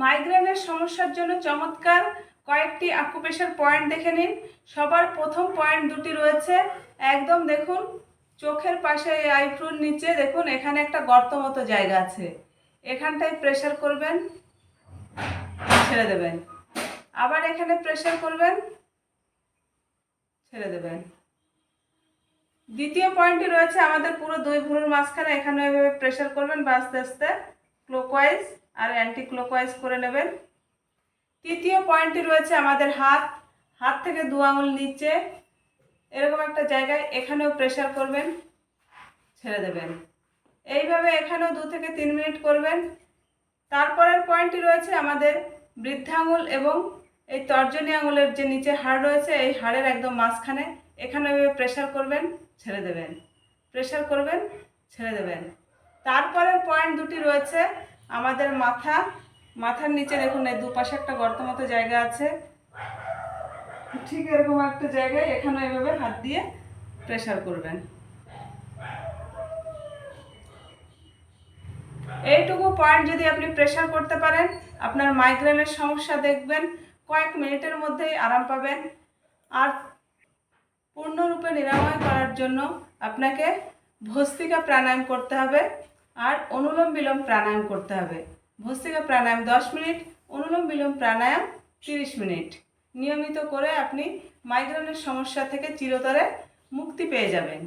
মাইগ্রেনের সমস্যার জন্য চমৎকার কয়েকটি আকুপেশার পয়েন্ট দেখে নিন। সবার প্রথম পয়েন্ট দুটি রয়েছে। একদম দেখুন, চোখের পাশে আইফ্রুর নিচে, দেখুন, এখানে একটা গর্ত মতো জায়গা আছে। এখানটায় প্রেশার করবেন, ছেড়ে দেবেন। আবার এখানে প্রেশার করবেন, ছেড়ে দেবেন। দ্বিতীয় পয়েন্টটি রয়েছে আমাদের পুরো দুই ভুঁড়োর মাঝখানে। এখানে এভাবে প্রেশার করবেন বা আস্তে আস্তে ক্লোকওয়াইজ আর অ্যান্টি ক্লোকওয়াইজ করে নেবেন। তৃতীয় পয়েন্টটি রয়েছে আমাদের হাত। হাত থেকে দু আঙুল নিচে। এরকম একটা জায়গায় এখানেও প্রেশার করবেন, ছেড়ে দেবেন। এইভাবে এখানেও দু থেকে তিন মিনিট করবেন। তারপরের পয়েন্টটি রয়েছে আমাদের বৃদ্ধাঙ্গুল এবং এই তর্জনী আঙুলের যে নিচে হাড় রয়েছে, এই হাড়ের একদম মাঝখানে। এখানে প্রেশার করবেন, ছেড়ে দেবেন। প্রেশার করবেন, ছেড়ে দেবেন। তারপরের পয়েন্ট দুটি রয়েছে। আমাদের মাথা, মাথার নিচে দেখুন, এই দুপাশে একটা গর্ত মতো জায়গা আছে। ঠিক এরকম একটা জায়গায় এখানে এভাবে হাত দিয়ে প্রেশার করবেন। এইটুকু পয়েন্ট যদি আপনি প্রেশার করতে পারেন, আপনার মাইগ্রেনের সমস্যা দেখবেন, কয়েক মিনিটের মধ্যেই আরাম পাবেন। আর পূর্ণরূপে নিরাময় করার জন্য আপনাকে ভস্তিকা প্রাণায়াম করতে হবে। আর অনুলোম বিলোম প্রাণায়াম করতে হবে। ভস্তিকা প্রাণায়াম দশ মিনিট, অনুলোম বিলোম প্রাণায়াম তিরিশ মিনিট। নিয়মিত করে আপনি মাইগ্রেনের সমস্যা থেকে চিরতরে মুক্তি পেয়ে যাবেন।